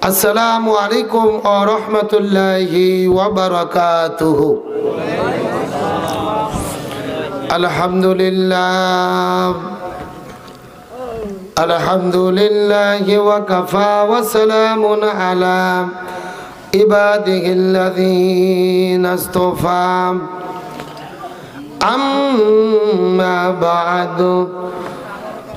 আসসালামু আলাইকুম ও রহমতুল্লাহি ওবরাকাতুহু আলহামদুলিল্লাহ। ওয়াকাফা ওয়া কাফা ওয়া সালামুন আলা ইবাদিহিল্লাযীনা ইসতাফা আম্মা বা'দু।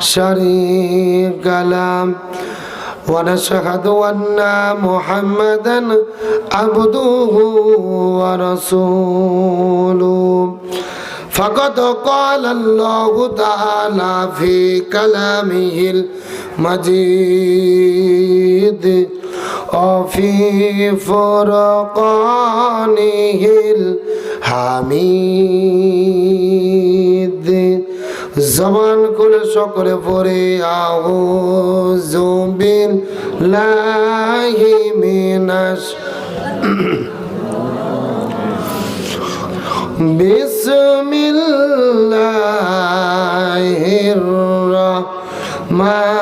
شريك له ونشهد أن محمدا عبده ورسوله فقد قال الله تعالى في كلامه المجيد وفي فرقانه الحميد জবান খুলে সকলে পরে আহু জুবিন লাহি মিনাশ বিসমিল্লাহির রহমান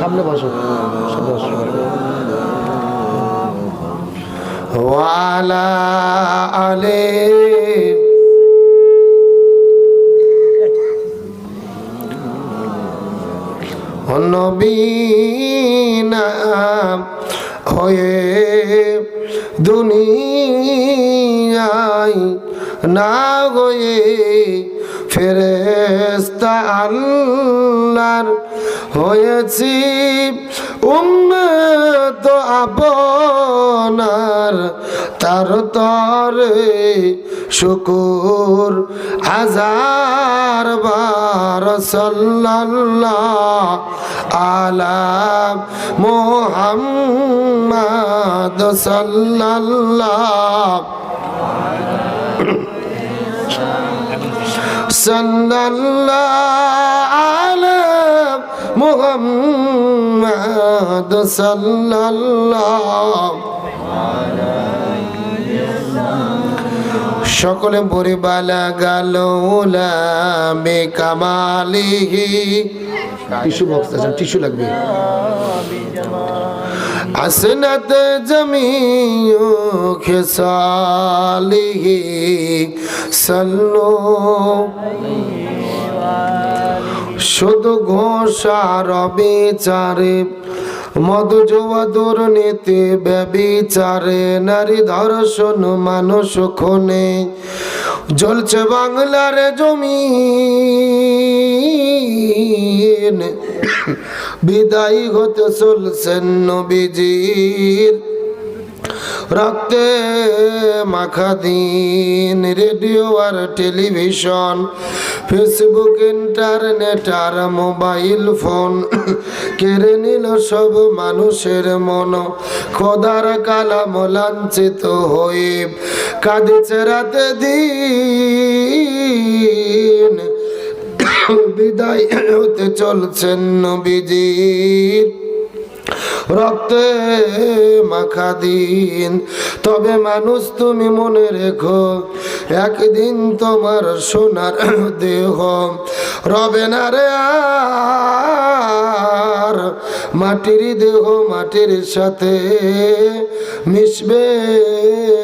সামনে বসো। আলে। নবীনা হয়ে দুনিয়াই না গয়ে ফেরেস্তা হয়েছি উম্মত আপনার তার তরে শুকুর হাজার বার সাল্লাল্লাহ আলা মোহাম্মদ সাল্লাল্লাহ সাল্লাল্লাহ মোহাম্মদ সাল্লাল্লাহ। সকলে পরে বালা গাল বে কামালিহি। টিস্যু বক্স আছে টিস্যু লাগবে। আসনাত জমিও খেসালিহি সাল্লো শুধু ঘোষার বিচারে মধু জুয়া দুর্নীতি ব্যবিচারে, নারী ধর্ষণ মানুষ খনে, জ্বলছে বাংলার জমি বিদায় হতে চলছেন নবীজির রক্তে মাখা দিন, রেডিও আর টেলিভিশন, ফেসবুক, ইন্টারনেট আর মোবাইল ফোন। কেড়ে নিল সব মানুষের মন। খোদার কালাম লাঞ্ছিত হয়ে কাঁদিছে রাতে দিন। বিদায় হতে চলছেন নবীজির। রক্তে মাখা দিন। তবে মানুষ তুমি মনে রেখো, একদিন তোমার সোনার দেহ। রবে না রে আর, মাটির দেহ মাটির সাথে মিশবে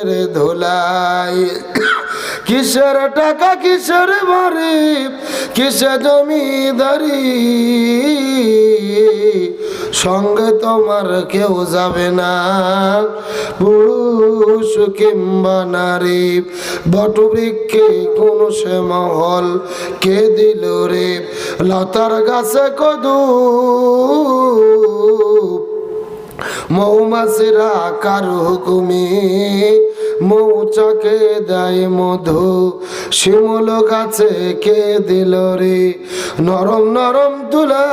রে ধোলাই। কিসের টাকা, কিসের বাড়ি কিসে জমিদারি? সঙ্গে তোমার কেউ যাবে না। পুরুষ কিংবা নারী, বটবৃক্ষে কোন সে মহল কে দিল রে? লতার গাছে কদু মৌমাছিরা কারও হুকুমি, মৌচাকে দেয় মধু। শিমুল গাছে কে দিল রে? নরম নরম তুলা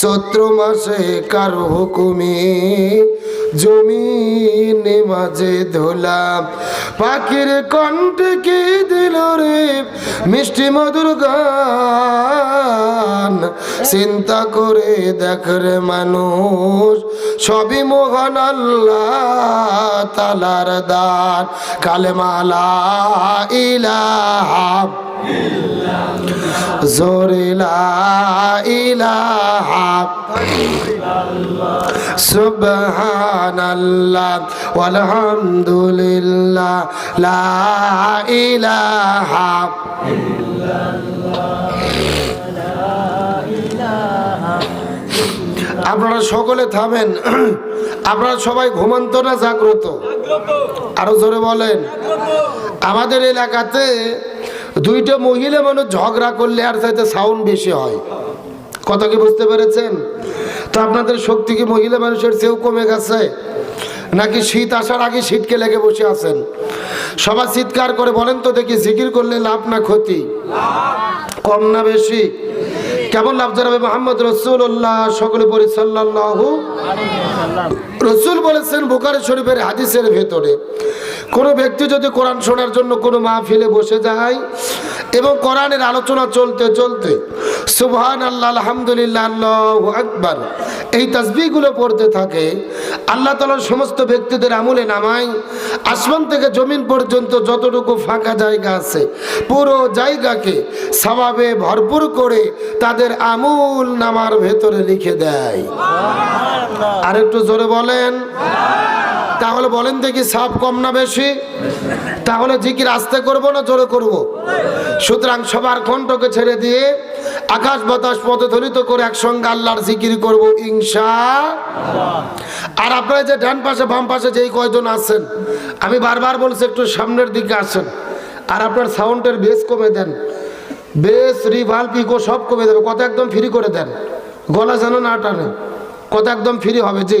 চৈত্র মাসে কারও হুকুমে, জমিনে মাঝে ধোলা। পাখির কণ্ঠে কে দিল রে মিষ্টি মধুর গান? চিন্তা করে দেখ রে মানুষ, সবই মোহন আল্লাহ তালার দান। কালেমালা ইলাহা জোরিলা ইলাহা ওয়ালহামদুলিল্লাহ, লা আপনারা সকলে থামেন, আপনারা সবাই ঘুমন্ত না জাগ্রত? আরও জোরে বলেন, আমাদের এলাকাতে দুইটা মহিলা মানুষ ঝগড়া করলে আর চাইতে সাউন্ড বেশি হয়। কথা কি বুঝতে পেরেছেন? তো আপনাদের শক্তি কি মহিলা মানুষের চেয়েও কমে গেছে? নাকি শীত আসার আগে শীতকে লেগে বসে আছেন? সবাই চিৎকার করে বলেন তো দেখি জিকির করলে লাভ না ক্ষতি? কম না বেশি? কেমন লাভ জানাবে মোহাম্মদ রসুল্লাহ সকলে পরি সাল্লাল্লাহু রসুল বলেছেন বুকারি শরীফের হাদিসের ভেতরে কোনো ব্যক্তি যদি কোরআন শোনার জন্য কোনো মাহফিলে বসে যায় এবং কোরআনের আলোচনা চলতে চলতে সুবহান আল্লাহ আলহামদুলিল্লাহ আল্লাহ আকবার এই তাসবিগুলো পড়তে থাকে আল্লাহ তালার সমস্ত ব্যক্তিদের আমলে নামায় আসমান থেকে জমিন পর্যন্ত যতটুকু ফাঁকা জায়গা আছে পুরো জায়গাকে স্বভাবে ভরপুর করে তাদের আমূল নামার ভেতরে লিখে দেয়। আর একটু জোরে বলেন। তাহলে বলেন দেখি সাপ কম না বেশি? তাহলে জিকির আস্তে করব না জোরে করব? সুতরাং সবার কণ্ঠকে ছেড়ে দিয়ে আকাশ বাতাস পথধরিত করে একসঙ্গে আল্লাহর জিকির করব ইংসা আর আপনারা যে ডান পাশে, বাম পাশে যেই কয়জন আছেন, আমি বারবার বলছি একটু সামনের দিকে আসেন। আর আপনার সাউন্ডের বেস কমে দেন। বেস রিভাল পিকো সব কমে দেবে। কত একদম ফ্রি করে দেন। গলা যেন না টানে। কত একদম ফ্রি হবে। জি।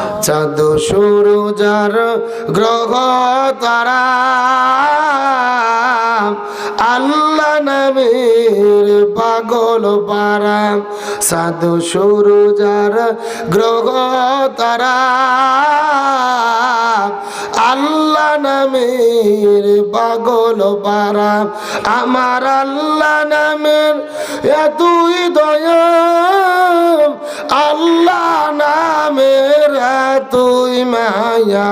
চাঁদ যার গ্রহ তারা। আল্লাহ নামের পাগল পারা, সাধু সূরজার গ্রহ তারা। আল্লাহ নামের পাগল পারা, আমার আল্লাহ নামের এতই দয়া আল্লাহ নামের তুই মায়া।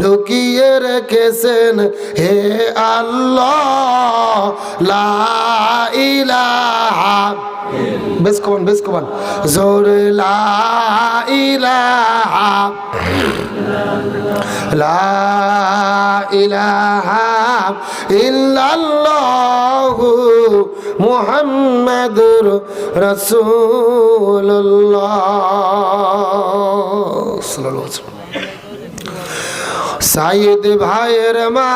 লুকিয়ে রেখেছেন হে আল্লাহ। লা ইলাহা বেশ কমান বেশ কমান। জোর লা ইলাহা। লা ইলাহা ইল্লাল্লাহু মুহাম্মাদুর রাসূলুল্লাহ। সাল্লাল্লাহু আলাইহি সাইদ ভাইয়ের মা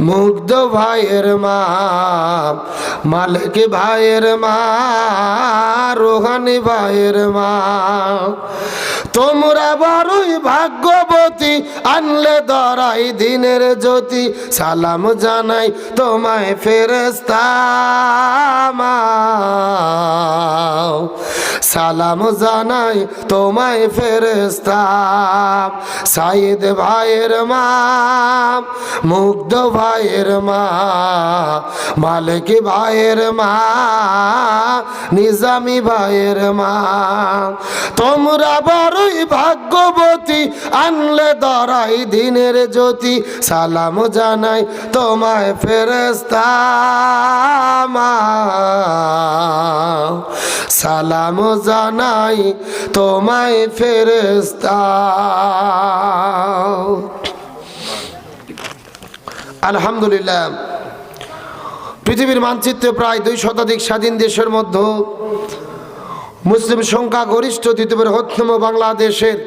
মুগ্ধ ভাইয়ের মা, মালিক ভাইয়ের মা, রোহানি ভাইয়ের মা। তোমরা বড়ই ভাগ্যবতী, আনলে দরাই দিনের জ্যোতি। সালাম জানাই তোমায় ফেরেস্তা সালাম জানাই তোমায় ফেরেস্তা সাইদ ভাইয়ের মা, মুগ্ধ ভাইয়ের মা, মালিক ভাইয়ের মা, নিজামি ভাইয়ের মা। তোমরা বড়ই ভাগ্যবতী, আনলে দরাই দিনের জ্যোতি। সালাম জানাই তোমায় ফেরেস্তা সালাম জানাই তোমায় ফেরেস্তা আলহামদুলিল্লাহ। পৃথিবীর মানচিত্রে প্রায় দুই শতাধিক স্বাধীন দেশের মধ্যে মুসলিম সংখ্যা গরিষ্ঠ দ্বিতীয় বৃহত্তম বাংলাদেশের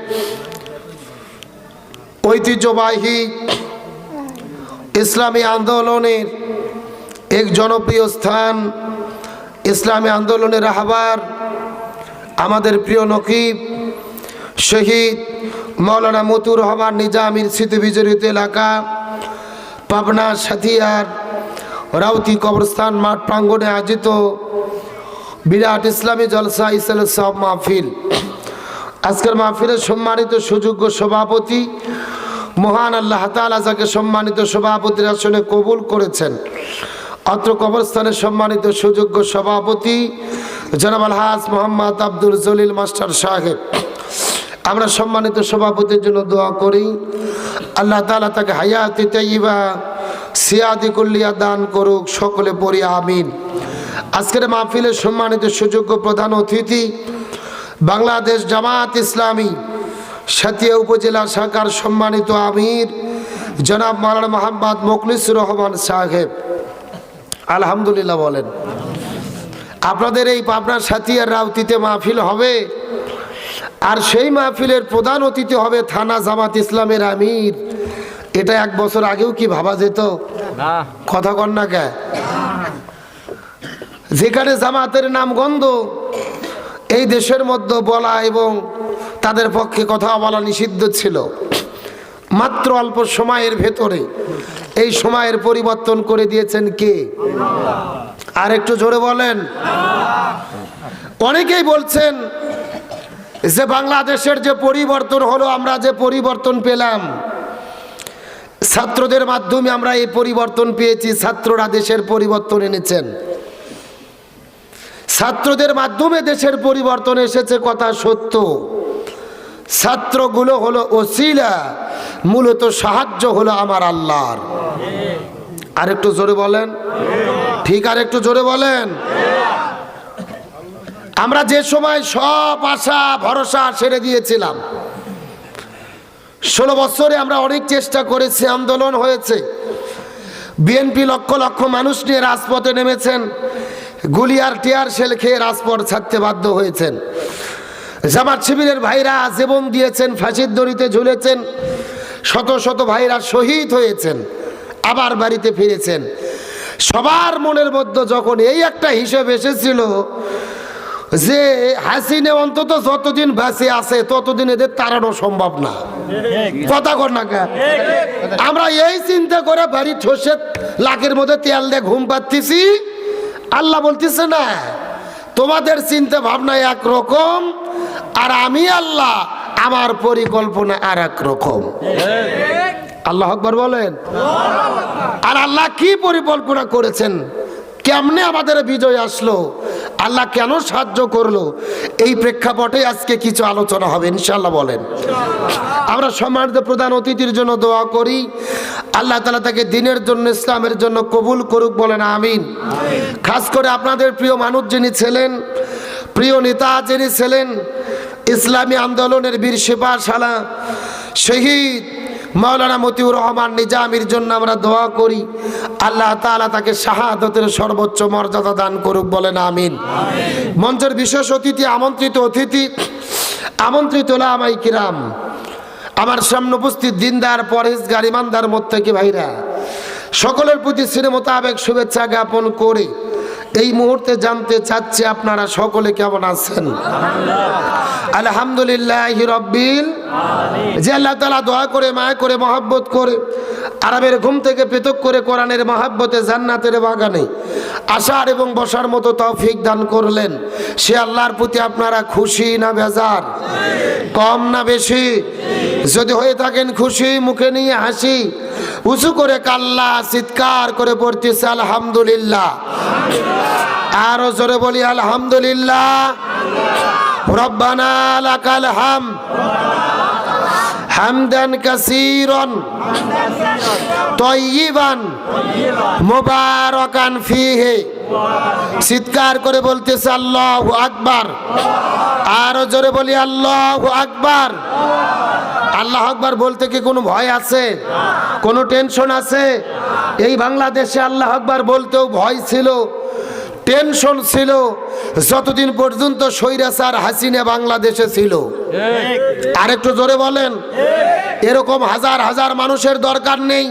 ঐতিহ্যবাহী ইসলামী আন্দোলনের এক জনপ্রিয় স্থান, ইসলামী আন্দোলনের রাহবার আমাদের প্রিয় নকিব শহীদ মৌলানা মতুর রহমান নিজামির স্মৃতি বিজড়িত এলাকা। পাবনা সাথিয়ার রাউতি কবরস্থান মাঠ প্রাঙ্গণে আয়োজিত বিরাট ইসলামী জলসা ইসলাম সব মাহফিল। আজকের মাহফিলের সম্মানিত সুযোগ্য সভাপতি মহান আল্লাহ তালা সম্মানিত সভাপতির আসনে কবুল করেছেন। অত্র কবরস্থানের সম্মানিত সুযোগ্য সভাপতি জনাব আলহাজ মোহাম্মদ আব্দুল জলিল মাস্টার সাহেব। আমরা সম্মানিত সভাপতির জন্য দোয়া করি। আল্লাহ তালা তাকে হায়াতি তাইবা সিয়াদি কল্লিয়া দান করুক, সকলে পড়ি, আমিন। আজকের মাহফিলের সম্মানিত সুযোগ্য প্রধান অতিথি বাংলাদেশ জামাত ইসলামী সাতিয়া উপজেলা শাখার সম্মানিত আমির, জনাব মালানা মোহাম্মদ মোখলিসুর রহমান সাহেব। আলহামদুলিল্লাহ বলেন, আপনাদের এই পাবনার সাথিয়ার রাউতিতে মাহফিল হবে, আর সেই মাহফিলের প্রধান অতিথি হবে থানা জামাত ইসলামের আমির। এটা এক বছর আগেও কি ভাবা যেত? কথা কন না কে? যেখানে জামাতের নাম গন্ধ এই দেশের মধ্যে বলা এবং তাদের পক্ষে কথা বলা নিষিদ্ধ ছিল। মাত্র অল্প সময়ের ভেতরে এই সময়ের পরিবর্তন করে দিয়েছেন কে? আর একটু জোরে বলেন। অনেকেই বলছেন যে বাংলাদেশের যে পরিবর্তন হলো আমরা যে পরিবর্তন পেলাম ছাত্রদের মাধ্যমে আমরা এই পরিবর্তন পেয়েছি, ছাত্ররা দেশের পরিবর্তন এনেছেন। ছাত্রদের মাধ্যমে দেশের পরিবর্তন এসেছে কথা সত্য। ছাত্রগুলো হলো ওসিলা, মূলত সাহায্য হলো আমার আল্লাহর। আর একটু জোরে বলেন। ঠিক আর একটু জোরে বলেন। আমরা যে সময় সব আশা, ভরসা ছেড়ে দিয়েছিলাম। ষোলো বছরে আমরা অনেক চেষ্টা করেছি, আন্দোলন হয়েছে। বিএনপি লক্ষ লক্ষ মানুষ নিয়ে রাজপথে নেমেছেন। গুলিয়ার, টিয়ার সেল খেয়ে রাজপথ ছাড়তে বাধ্য হয়েছেন। জামাত শিবিরের ভাইরা জীবন দিয়েছেন, ফাঁসির দড়িতে ঝুলেছেন। শত শত ভাইরা শহীদ হয়েছেন, আবার বাড়িতে ফিরেছেন। সবার মনের মধ্যে যখন এই একটা হিসেব এসেছিল যে হাসিনে অন্তত যতদিন বেঁচে আছে, ততদিন এদের তাড়ানো সম্ভব না। কথা কর না? আমরা এই চিন্তা করে বাড়ি ঠসে লাখের মধ্যে তেল দিয়ে ঘুম পাচ্ছি আল্লাহ বলতেছে না, তোমাদের চিন্তা ভাবনা একরকম আর আমি আল্লাহ আমার পরিকল্পনা আর এক রকম আল্লাহ আকবর বলেন। আর আল্লাহ কি পরিকল্পনা করেছেন? কেমনে আমাদের বিজয় আসলো? আল্লাহ কেন সাহায্য করল? এই প্রেক্ষাপটে আজকে কিছু আলোচনা হবে ইনশাল্লাহ বলেন। আমরা সম্মানিত প্রধান অতিথির জন্য দোয়া করি। আল্লাহ তালা তাকে দিনের জন্য, ইসলামের জন্য কবুল করুক বলেন, আমিন। খাস করে আপনাদের প্রিয় মানুষ যিনি ছিলেন, প্রিয় নেতা যিনি ছিলেন, ইসলামী আন্দোলনের বীর সেবা শালা শহীদ মাওলানা মতিউর রহমান নিজামির জন্য আমরা দোয়া করি। আল্লাহ তাআলা তাকে শাহাদতের সর্বোচ্চ মর্যাদা দান করুক বলেন, আমিন। মঞ্চের বিশেষ অতিথি, আমন্ত্রিত অতিথি, আমন্ত্রিত লামাই কিরাম, আমার সামনে উপস্থিত দিনদার পরেশগার ইমানদার মোত্তাকি ভাইরা, সকলের প্রতি শ্রী মোতাবেক শুভেচ্ছা জ্ঞাপন করে এই মুহূর্তে জানতে চাচ্ছি আপনারা সকলে কেমন আছেন? আলহামদুলিল্লাহ যে আল্লাহ তালা দোয়া করে, মায়া করে, মহাব্বত করে, আরবের ঘুম থেকে পৃথক করে কোরআনের মহাব্বতে জান্নাতের বাগানে আসার এবং বসার মতো তৌফিক দান করলেন। সে আল্লাহর প্রতি আপনারা খুশি না বেজার? কম না বেশি? যদি হয়ে থাকেন খুশি, মুখে নিয়ে হাসি। উঁচু করে কাল্লা, চিৎকার করে পড়তেছে, আলহামদুলিল্লাহ। আরও জোরে বলি, আলহামদুলিল্লাহ। রব্বানা লাকাল হাম। হামদান কাসীরান তয়্যিবান মুবারাকান ফিহি। চিৎকার করে বলতেছে, আল্লাহু আকবার। আরও জোরে বলি, আল্লাহু আকবার। আল্লাহ আকবার বলতে কি কোনো ভয় আছে? কোনো টেনশন আছে? এই বাংলাদেশে আল্লাহ আকবার বলতেও ভয় ছিল, টেনশন ছিল, যতদিন পর্যন্ত স্বৈরাচার হাসিনা বাংলাদেশে ছিল। আরেকটু জোরে বলেন। এরকম হাজার হাজার মানুষের দরকার নেই।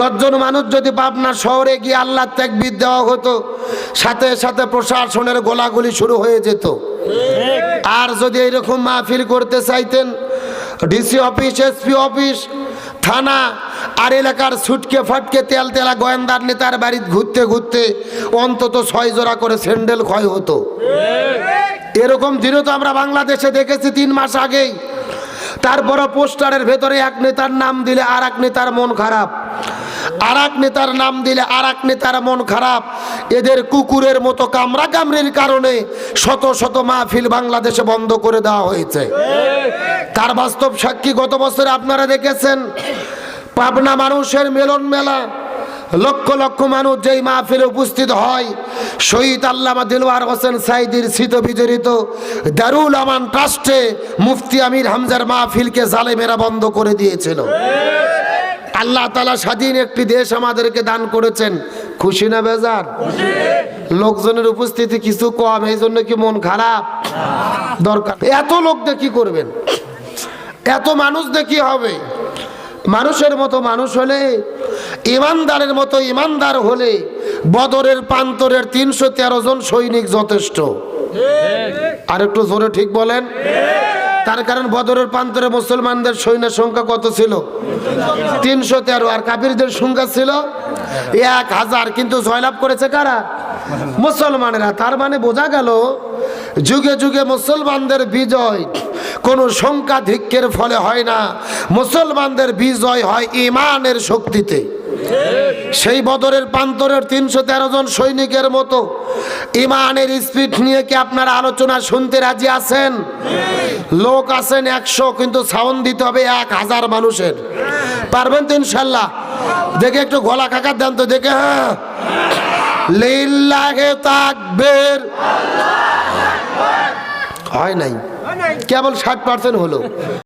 দশজন মানুষ যদি পাবনা শহরে গিয়ে আল্লাহ ত্যাগবিদ দেওয়া হতো, সাথে সাথে প্রশাসনের গোলাগুলি শুরু হয়ে যেত। আর যদি এরকম মাহফিল করতে চাইতেন, ডিসি অফিস, এসপি অফিস, থানা আর এলাকার ছুটকে ফাটকে তেল তেলা গোয়েন্দার নেতার বাড়িতে ঘুরতে ঘুরতে অন্তত ছয় জোড়া করে স্যান্ডেল ক্ষয় হতো। এরকম দিনও তো আমরা বাংলাদেশে দেখেছি তিন মাস আগেই। তারপরে পোস্টারের ভেতরে এক নেতার নাম দিলে আর এক নেতার মন খারাপ। আর এক নেতার নাম দিলে আর এক নেতার মন খারাপ। এদের কুকুরের মতো কামরা কামড়ির কারণে শত শত মাহফিল বাংলাদেশে বন্ধ করে দেওয়া হয়েছে। তার বাস্তব সাক্ষী গত বছরে আপনারা দেখেছেন পাবনা মানুষের মিলন মেলা। লক্ষ লক্ষ মানুষ যেই মাহফিলে উপস্থিত হয়, শহীদ আল্লামা দিলওয়ার হোসেন সাইদির স্মৃত বিজড়িত দারুল আমান ট্রাস্টে মুফতি আমির হামজার মাহফিলকে জালেমেরা বন্ধ করে দিয়েছিল। আল্লাহ তালা স্বাধীন একটি দেশ আমাদেরকে দান করেছেন। খুশি না বেজার? লোকজনের উপস্থিতি কিছু কম, এই জন্য কি মন খারাপ? দরকার। এত লোক কি করবেন? এত মানুষ কি হবে? মানুষের মতো মানুষ হলে ইমানদারের মতো ইমানদার হলে বদরের প্রান্তরের তিনশো তেরো জন সৈনিক যথেষ্ট। আর একটু জোরে ঠিক বলেন। তার কারণ বদরের প্রান্তরে মুসলমানদের সৈন্যের সংখ্যা কত ছিল? তিনশো তেরো। আর কাবিরদের সংখ্যা ছিল এক হাজার। কিন্তু জয়লাভ করেছে কারা? মুসলমানেরা। তার মানে বোঝা গেল যুগে যুগে মুসলমানদের বিজয় কোনো সংখ্যাধিক্যের ফলে হয় না। মুসলমানদের বিজয় হয় ইমানের শক্তিতে। সেই বদরের প্রান্তরের তিনশো তেরো জন সৈনিকের মতো। ইমানের স্পিড নিয়ে কি আপনারা আলোচনা শুনতে রাজি আছেন? লোক আছেন একশো, কিন্তু সাউন্ড দিতে হবে এক হাজার মানুষের। পারবেন তো ইনশাল্লাহ? দেখে একটু গলা কাকার দেন তো, দেখে হ্যাঁ। লিল্লাহে তাকবীর। হয় নাই। কেবল ষাট পার্সেন্ট হলো।